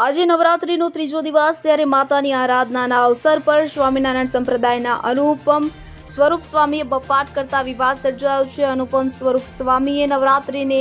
આજે નવરાત્રિનો ત્રીજો દિવસ ત્યારે માતાની આરાધનાના અવસર પર સ્વામિનારાયણ સંપ્રદાયના અનુપમ સ્વરૂપ સ્વામીએ બફાટ કરતા વિવાદ સર્જાયો છે. અનુપમ સ્વરૂપ સ્વામીએ નવરાત્રિને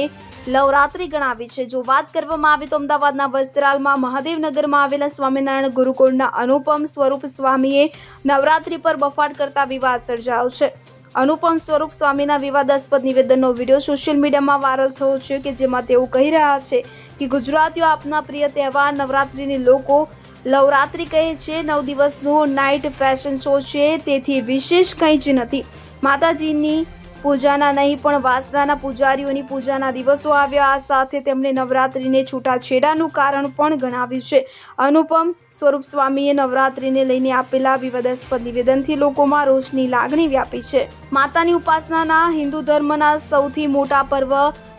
લવરાત્રી ગણાવી છે. જો વાત કરવામાં આવે તો અમદાવાદના વસ્ત્રાલમાં મહાદેવનગરમાં આવેલા સ્વામિનારાયણ ગુરુકુળના અનુપમ સ્વરૂપ સ્વામીએ નવરાત્રી પર બફાટ કરતા વિવાદ સર્જાયો છે. અનુપમ સ્વરૂપ સ્વામીના વિવાદાસ્પદ નિવેદનનો વીડિયો સોશિયલ મીડિયામાં વાયરલ થયો છે કે જેમાં તેઓ કહી રહ્યા છે કે ગુજરાતીઓ આપના પ્રિય તહેવાર, નવરાત્રિને લોકો લવરાત્રિ કહે છે, નવ દિવસનો નાઇટ ફેશન શો છે, તેથી વિશેષ કંઈ જ નથી. માતાજીની પૂજાના નહીં, પણ વાસનાના પૂજારીઓની પૂજાના દિવસો આવ્યા. આ સાથે તેમણે નવરાત્રિને છૂટાછેડાનું કારણ પણ ગણાવ્યું છે. અનુપમ સ્વરૂપ સ્વામીએ નવરાત્રિને લઈને આપેલા વિવાદાસ્પદ નિવેદનથી લોકોમાં રોષની લાગણી વ્યાપી છે. માતાની ઉપાસનાના હિન્દુ ધર્મના સૌથી મોટા પર્વ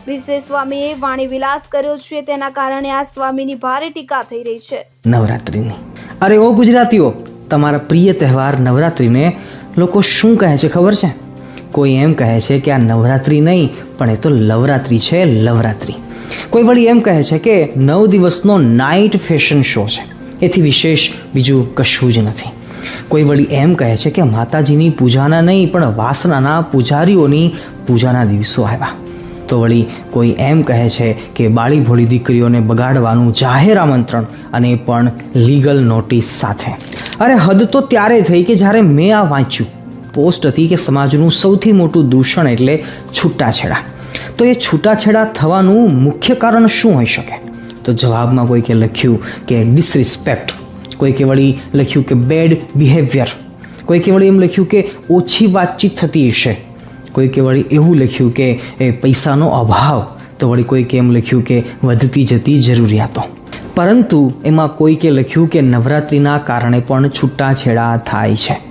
વિશે સ્વામીએ વાણી વિલાસ કર્યો છે. તેના કારણે આ સ્વામીની ભારે ટીકા થઈ રહી છે. નવરાત્રિની. અરે ઓ ગુજરાતીઓ, તમારા પ્રિય તહેવાર નવરાત્રિને લોકો શું કહે છે ખબર છે? કોઈ એમ કહે છે કે આ નવરાત્રિ નહીં, પણ એ તો લવરાત્રિ છે, લવરાત્રિ. કોઈ વળી એમ કહે છે કે નવ દિવસનો નાઇટ ફેશન શો છે. એથી વિશેષ બીજું કશું જ નથી. કોઈ વળી એમ કહે છે કે માતાજીની પૂજાના નહીં, પણ વાસનાના પૂજારીઓની પૂજાના દિવસો આવ્યા. તો વળી કોઈ એમ કહે છે કે બાળી ભોળી દીકરીઓને બગાડવાનું જાહેર આમંત્રણ અને પણ લીગલ નોટિસ સાથે. અરે હદ તો ત્યારે થઈ કે જ્યારે મેં આ વાંચ્યું. પોસ્ટ હતી કે સમાજનું સૌથી મોટું દૂષણ એટલે છૂટાછેડા. તો એ છૂટાછેડા થવાનું મુખ્ય કારણ શું હોઈ શકે? તો જવાબમાં કોઈકે લખ્યું કે ડિસરિસ્પેક્ટ કોઈકે વળી લખ્યું કે બેડ બિહેવિયર કોઈકે વળી એમ લખ્યું કે ઓછી વાતચીત થતી હશે કોઈકે વળી એવું લખ્યું કે એ પૈસાનો અભાવ, તો વળી કોઈકે એમ લખ્યું કે વધતી જતી જરૂરિયાતો. પરંતુ એમાં કોઈકે લખ્યું કે નવરાત્રિના કારણે પણ છૂટાછેડા થાય છે.